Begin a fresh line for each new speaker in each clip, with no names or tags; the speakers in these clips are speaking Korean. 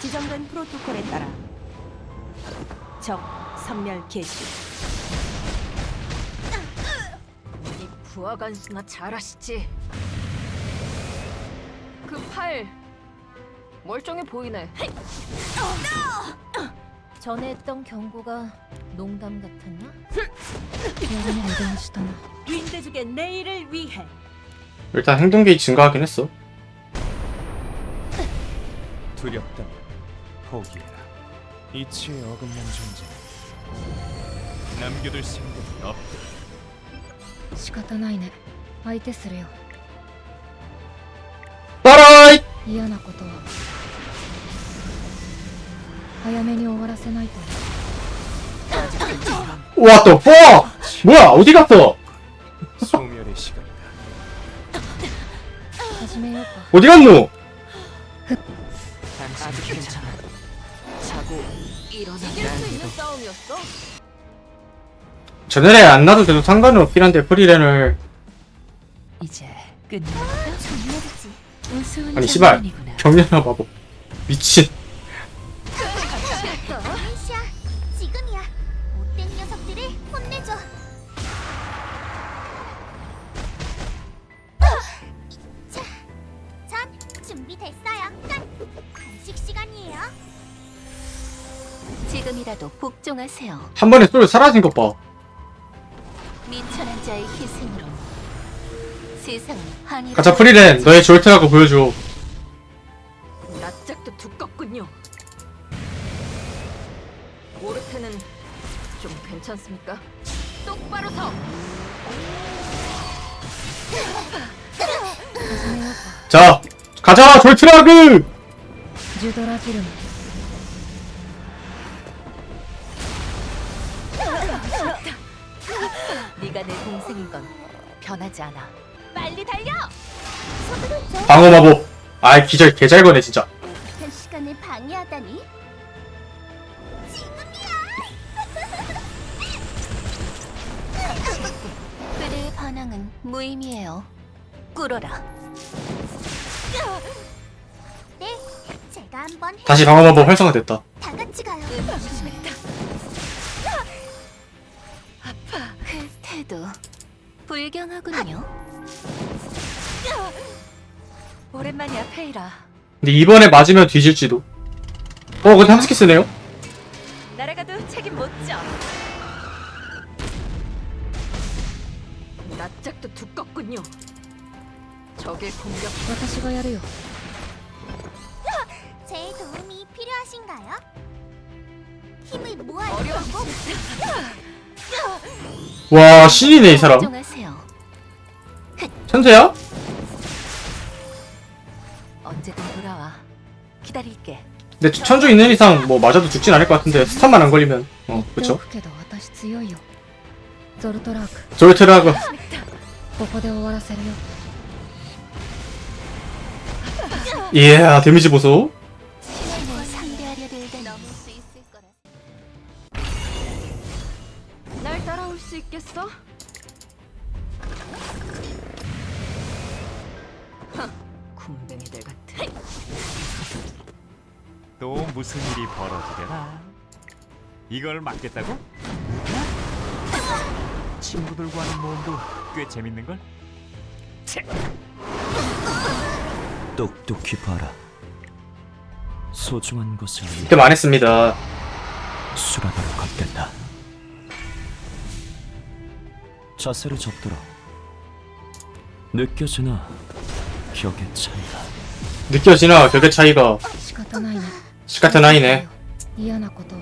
지정된 프로토콜에 따라 적 선멸 개시.
이 부하관수나 잘하시지. 그 팔 멀쩡해 보이네. 전에 했던 경고가 농담 같았나? 여전히 대단하시다나.
윈드족의 내일을 위해
일단 행동 게이지 증가하긴 했어.
두렵다면 포기해라. 이치에 어긋난 존재. 남겨둘 생각은 없다.
仕方ないね。相手するよ。
따라이!
嫌なことは早めに終わらせないと。
What the fuck! 뭐야, 어디 갔어?
소멸의 시간이다.
始めようか。
어디 갔노? 전날에 안 나도 돼도 상관은 없긴 한데 프리랜을
이제 끝났다. 우스운
아니 씨발
장면이구나.
경련아 바보 미친
아이샤, 지금이야. 못된 녀석들을 혼내줘. 자, 전 준비됐어요. 끝. 간식 시간이에요.
지금이라도 복종하세요.
한 번에 쏠 사라진 것봐
자의 희생으로 세상 한이
가자 프리랜 너의 졸트라고 보여줘
낯짝도 두껍군요. 오르테는 좀 괜찮습니까? 똑바로 서.
자 가자 졸트라그
유도라 기름 동생인 건 변하지 않아. 빨리 달려!
방어 마법 아이 기절 개잘 거네 진짜
오붓한 시간을 방해하다니.
그대의 반항은 무의미해요. 꿇어라.
네, 제가 한번 해.
다시 방어 마법 활성화됐다
다 같이 가요.
그 태도 불경하군요. 오랜만이야 페이라.
근데 이번에 맞으면 뒤질지도. 어, 근데 함스키 쓰네요.
날아가도 책임 못 져.
낯짝도 두껍군요. 적의 공격.
제가 야래요.
제 도움이 필요하신가요? 힘을 모아야 하고.
와 신이네 이 사람
복종하세요.
천재야?
언제든 돌아와. 기다릴게.
근데 천주 있는 이상 뭐 맞아도 죽진 않을 것 같은데 스탄만 안 걸리면 어 그쵸
けど私強いよ。ゾルトラーク、
졸트라그
ここで終わらせるよ。
이야 데미지 보소
이걸 막겠다고? 친구들과 하는 모험도 꽤 재밌는 걸? 똑똑히 봐라. 소중한 것을 위해
득점 안 했습니다
수라바로 걷겠다. 자세를 접도록. 느껴지나 격의 차이가.
느껴지나 격의 차이가
仕方ないね。
시카트 나이네
嫌なことは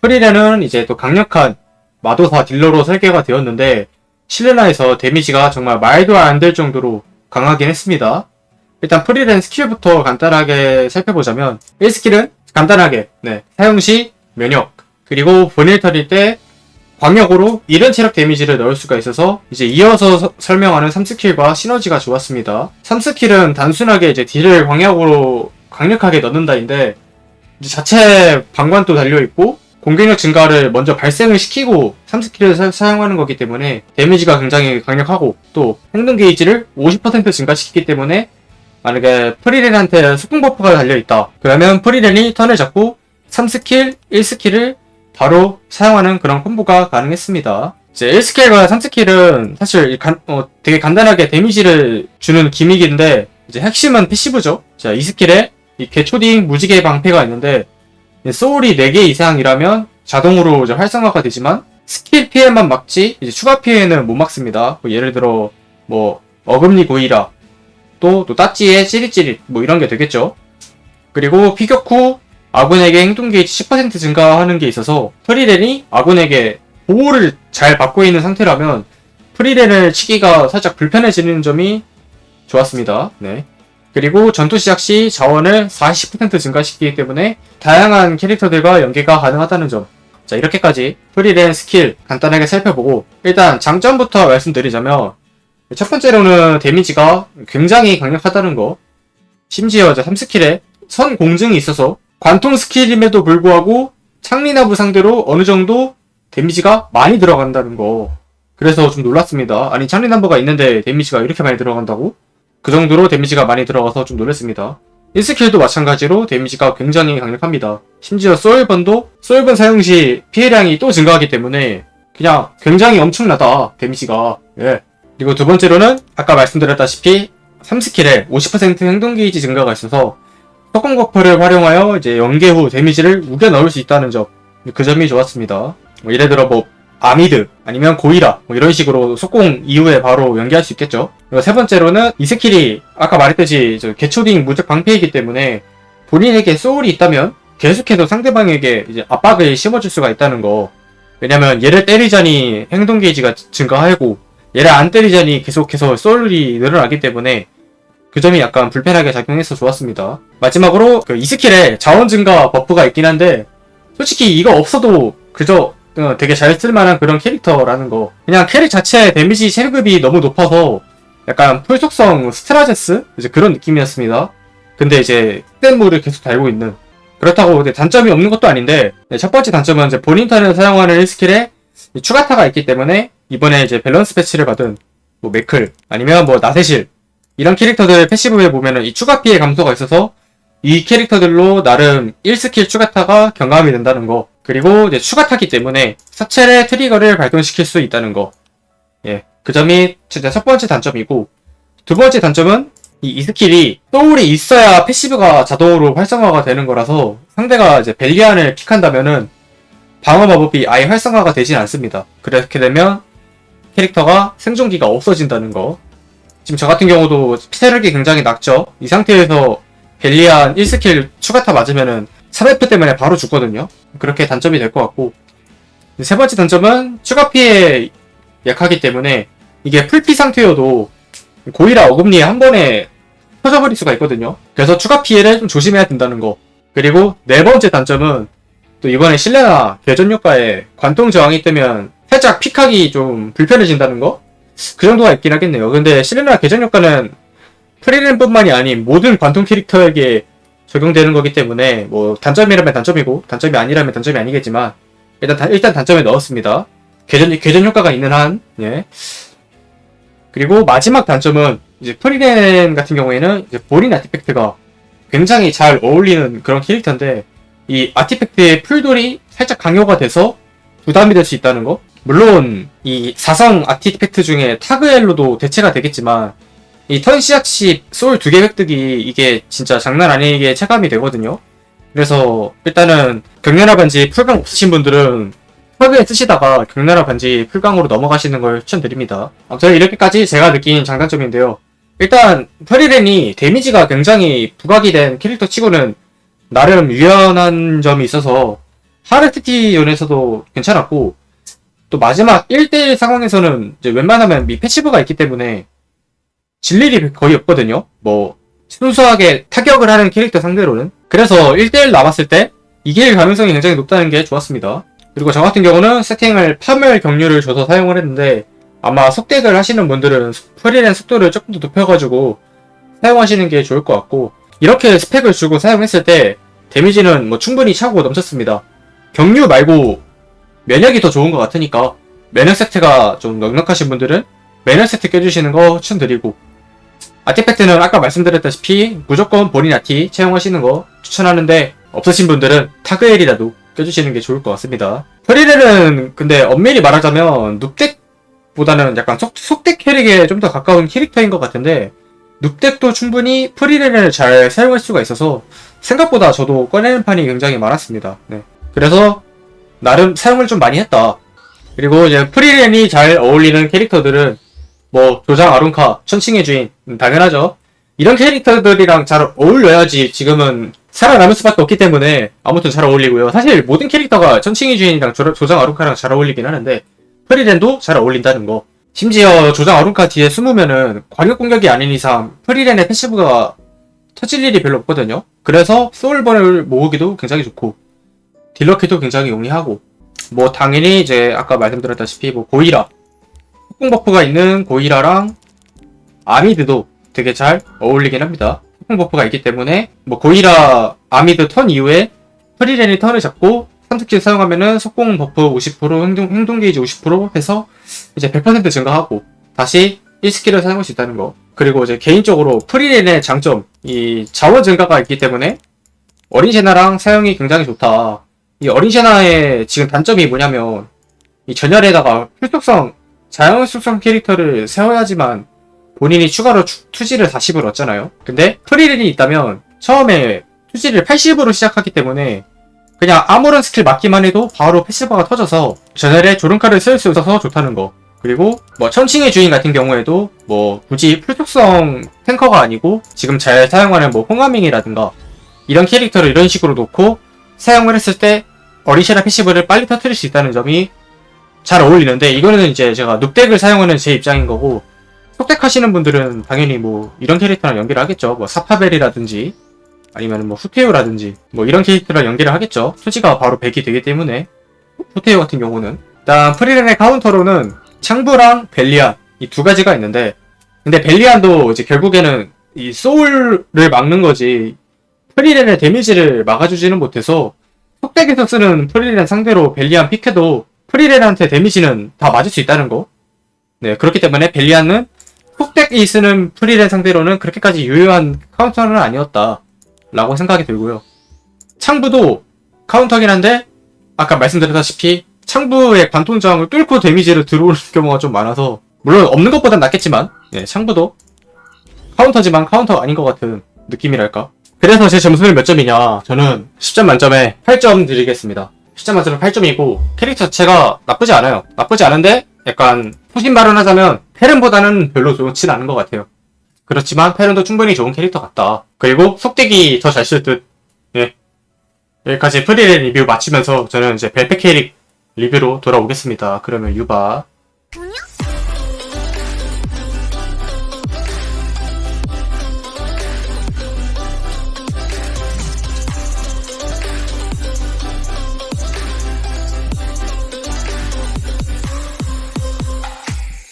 프리렌은 이제 또 강력한 마도사 딜러로 설계가 되었는데 실레나에서 데미지가 정말 말도 안 될 정도로 강하긴 했습니다. 일단 프리랜 스킬부터 간단하게 살펴보자면 1스킬은 간단하게 네, 사용 시 면역 그리고 본일 털일 때 광역으로 이른 체력 데미지를 넣을 수가 있어서 이제 이어서 서- 설명하는 3스킬과 시너지가 좋았습니다. 3스킬은 단순하게 이제 딜을 광역으로 강력하게 넣는다인데 자체 방관도 달려있고 공격력 증가를 먼저 발생을 시키고 3스킬을 사, 용하는 거기 때문에 데미지가 굉장히 강력하고 또 행동 게이지를 50% 증가시키기 때문에 만약에 프리렌한테 속공 버프가 달려있다. 그러면 프리렌이 턴을 잡고 3스킬, 1스킬을 바로 사용하는 그런 콤보가 가능했습니다. 이제 1스킬과 3스킬은 사실 간- 어, 되게 간단하게 데미지를 주는 기믹인데 이제 핵심은 패시브죠. 자, 2스킬에 이 개초딩 무지개 방패가 있는데 소울이 4개 이상이라면 자동으로 이제 활성화가 되지만 스킬 피해만 막지 이제 추가 피해는 못 막습니다. 뭐 예를 들어 뭐 어금니 고이라 또, 또 따찌의 찌릿찌릿 뭐 이런 게 되겠죠. 그리고 피격 후 아군에게 행동 게이지 10% 증가하는 게 있어서 프리렌이 아군에게 보호를 잘 받고 있는 상태라면 프리렌을 치기가 살짝 불편해지는 점이 좋았습니다. 네. 그리고 전투 시작 시 자원을 40% 증가시키기 때문에 다양한 캐릭터들과 연계가 가능하다는 점. 자, 이렇게까지 프리렌 스킬 간단하게 살펴보고 일단 장점부터 말씀드리자면 첫 번째로는 데미지가 굉장히 강력하다는 거. 심지어 이제 3스킬에 선 공증이 있어서 관통 스킬임에도 불구하고 창리나부 상대로 어느 정도 데미지가 많이 들어간다는 거. 그래서 좀 놀랐습니다. 아니 창리나부가 있는데 데미지가 이렇게 많이 들어간다고? 그 정도로 데미지가 많이 들어가서 좀 놀랐습니다. 1스킬도 마찬가지로 데미지가 굉장히 강력합니다. 심지어 소울번도 소울번 사용 시 피해량이 또 증가하기 때문에 그냥 굉장히 엄청나다 데미지가 예. 그리고 두 번째로는 아까 말씀드렸다시피 3스킬에 50% 행동 게이지 증가가 있어서 버프를 활용하여 이제 연계 후 데미지를 우겨 넣을 수 있다는 점. 그 점이 좋았습니다. 뭐 예를 들어 뭐 아미드 아니면 고이라 뭐 이런 식으로 속공 이후에 바로 연계할 수 있겠죠. 그리고 세 번째로는 이 스킬이 아까 말했듯이 저 개초딩 무적 방패이기 때문에 본인에게 소울이 있다면 계속해서 상대방에게 이제 압박을 심어줄 수가 있다는 거. 왜냐면 얘를 때리자니 행동 게이지가 증가하고 얘를 안 때리자니 계속해서 소울이 늘어나기 때문에 그 점이 약간 불편하게 작용해서 좋았습니다. 마지막으로 그 이 스킬에 자원 증가 버프가 있긴 한데 솔직히 이거 없어도 그저 어, 되게 잘 쓸만한 그런 캐릭터라는 거. 그냥 캐릭 자체 데미지 체급이 너무 높아서 약간 풀속성 스트라제스 이제 그런 느낌이었습니다. 근데 이제 흑된물을 계속 달고 있는 그렇다고 단점이 없는 것도 아닌데 네, 첫 번째 단점은 이제 본인 턴을 사용하는 1스킬에 추가타가 있기 때문에 이번에 이제 밸런스 패치를 받은 뭐 메클 아니면 뭐 나세실 이런 캐릭터들 패시브에 보면은 이 추가 피해 감소가 있어서 이 캐릭터들로 나름 1스킬 추가타가 경감이 된다는 거. 그리고 이제 추가타기 때문에 사첼의 트리거를 발동시킬 수 있다는 거. 예. 그 점이 진짜 첫 번째 단점이고, 두 번째 단점은 이, 이 스킬이 소울이 있어야 패시브가 자동으로 활성화가 되는 거라서 상대가 이제 벨리안을 픽한다면은 방어 마법이 아예 활성화가 되진 않습니다. 그렇게 되면 캐릭터가 생존기가 없어진다는 거. 지금 저 같은 경우도 체력이 굉장히 낮죠. 이 상태에서 벨리안 1스킬 추가타 맞으면은 3F 때문에 바로 죽거든요. 그렇게 단점이 될 것 같고. 세 번째 단점은 추가 피해 약하기 때문에 이게 풀피 상태여도 고이라 어금니에 한 번에 터져버릴 수가 있거든요. 그래서 추가 피해를 좀 조심해야 된다는 거. 그리고 네 번째 단점은 또 이번에 실내나 개전 효과에 관통 저항이 뜨면 살짝 픽하기 좀 불편해진다는 거? 그 정도가 있긴 하겠네요. 근데 실내나 개전 효과는 프리랜뿐만이 아닌 모든 관통 캐릭터에게 적용되는 거기 때문에 뭐 단점이라면 단점이고 단점이 아니라면 단점이 아니겠지만 일단 단- 일단 단점에 넣었습니다. 개전 개전 효과가 있는 한 예. 그리고 마지막 단점은 이제 프리랜 같은 경우에는 이제 본인 아티팩트가 굉장히 잘 어울리는 그런 캐릭터인데 이 아티팩트의 풀돌이 살짝 강요가 돼서 부담이 될 수 있다는 거. 물론 이 사성 아티팩트 중에 타그엘로도 대체가 되겠지만 이 턴 시작 시 소울 두개 획득이 이게 진짜 장난 아니게 체감이 되거든요. 그래서 일단은 경련화 반지 풀강 없으신 분들은 타그에 쓰시다가 경련화 반지 풀강으로 넘어가시는 걸 추천드립니다. 아무튼 이렇게까지 제가 느낀 장단점인데요. 일단 프리렌이 데미지가 굉장히 부각이 된 캐릭터 치고는 나름 유연한 점이 있어서 하르티티온에서도 괜찮았고 또 마지막 1대1 상황에서는 이제 웬만하면 미 패시브가 있기 때문에 질 일이 거의 없거든요. 뭐 순수하게 타격을 하는 캐릭터 상대로는 그래서 1대1 남았을 때 이길 가능성이 굉장히 높다는 게 좋았습니다. 그리고 저 같은 경우는 세팅을 파멸 경류를 줘서 사용을 했는데 아마 속덱을 하시는 분들은 프리랜 속도를 조금 더 높여가지고 사용하시는 게 좋을 것 같고 이렇게 스펙을 주고 사용했을 때 데미지는 뭐 충분히 차고 넘쳤습니다. 경류 말고 면역이 더 좋은 것 같으니까 면역 세트가 좀 넉넉하신 분들은 면역 세트 껴주시는 거 추천드리고 아티팩트는 아까 말씀드렸다시피 무조건 본인 아티 채용하시는 거 추천하는데 없으신 분들은 타그엘이라도 껴주시는 게 좋을 것 같습니다. 프리렐은 근데 엄밀히 말하자면 눕덱보다는 약간 속, 속덱 캐릭에 좀 더 가까운 캐릭터인 것 같은데 눕덱도 충분히 프리렐을 잘 사용할 수가 있어서 생각보다 저도 꺼내는 판이 굉장히 많았습니다. 네. 그래서 나름 사용을 좀 많이 했다. 그리고 이제 프리렐이 잘 어울리는 캐릭터들은 뭐 조장 아룬카, 천칭의 주인 음, 당연하죠. 이런 캐릭터들이랑 잘 어울려야지 지금은 살아남을 수밖에 없기 때문에 아무튼 잘 어울리고요. 사실 모든 캐릭터가 천칭의 주인이랑 조, 조장 아룬카랑 잘 어울리긴 하는데 프리렌도 잘 어울린다는 거. 심지어 조장 아룬카 뒤에 숨으면은 광역 공격이 아닌 이상 프리렌의 패시브가 터질 일이 별로 없거든요. 그래서 소울번을 모으기도 굉장히 좋고 딜러키도 굉장히 용이하고 뭐 당연히 이제 아까 말씀드렸다시피 뭐 고이라 폭풍 버프가 있는 고이라랑 아미드도 되게 잘 어울리긴 합니다. 폭풍 버프가 있기 때문에 뭐 고이라 아미드 턴 이후에 프리렌이 턴을 잡고 3스킬 사용하면은 속공 버프 50% 행동, 행동 게이지 50% 해서 이제 100% 증가하고 다시 1스킬을 사용할 수 있다는 거. 그리고 이제 개인적으로 프리렌의 장점, 이 자원 증가가 있기 때문에 어린 셰나랑 사용이 굉장히 좋다. 이 어린 셰나의 지금 단점이 뭐냐면 이 전열에다가 필속성 자연 속성 캐릭터를 세워야지만 본인이 추가로 추- 투지를 40을 얻잖아요. 근데 프리렌이 있다면 처음에 투지를 80으로 시작하기 때문에 그냥 아무런 스킬 맞기만 해도 바로 패시브가 터져서 전열에 조른카를 쓸 수 있어서 좋다는 거. 그리고 뭐 천칭의 주인 같은 경우에도 뭐 굳이 풀속성 탱커가 아니고 지금 잘 사용하는 뭐 홍아밍이라든가 이런 캐릭터를 이런 식으로 놓고 사용을 했을 때 어리시라 패시브를 빨리 터트릴 수 있다는 점이 잘 어울리는데 이거는 이제 제가 눕덱을 사용하는 제 입장인 거고 속덱 하시는 분들은 당연히 뭐 이런 캐릭터랑 연계를 하겠죠. 뭐 사파벨이라든지 아니면 뭐 후테오라든지 뭐 이런 캐릭터랑 연계를 하겠죠. 수지가 바로 100이 되기 때문에 후테오 같은 경우는 일단 프리렌의 카운터로는 창부랑 벨리안 이 두 가지가 있는데 근데 벨리안도 이제 결국에는 이 소울을 막는 거지 프리렌의 데미지를 막아주지는 못해서 속덱에서 쓰는 프리렌 상대로 벨리안 픽해도 프리렌한테 데미지는 다 맞을 수 있다는 거. 네, 그렇기 때문에 벨리안은 속덱이 쓰는 프리렌 상대로는 그렇게까지 유효한 카운터는 아니었다. 라고 생각이 들고요. 창부도 카운터긴 한데, 아까 말씀드렸다시피, 창부의 관통 저항을 뚫고 데미지를 들어오는 경우가 좀 많아서, 물론 없는 것보단 낫겠지만, 예, 창부도 카운터지만 카운터가 아닌 것 같은 느낌이랄까. 그래서 제 점수는 몇 점이냐. 저는 10점 만점에 8점 드리겠습니다. 10점 만점에 8점이고, 캐릭터 자체가 나쁘지 않아요. 나쁘지 않은데, 약간, 후신 발언하자면, 페른보다는 별로 좋진 않은 것 같아요. 그렇지만, 페른도 충분히 좋은 캐릭터 같다. 그리고, 속덱이 더잘 쓸 듯. 예. 여기까지 프리레 리뷰 마치면서, 저는 이제 벨페 캐릭 리뷰로 돌아오겠습니다. 그러면 유바.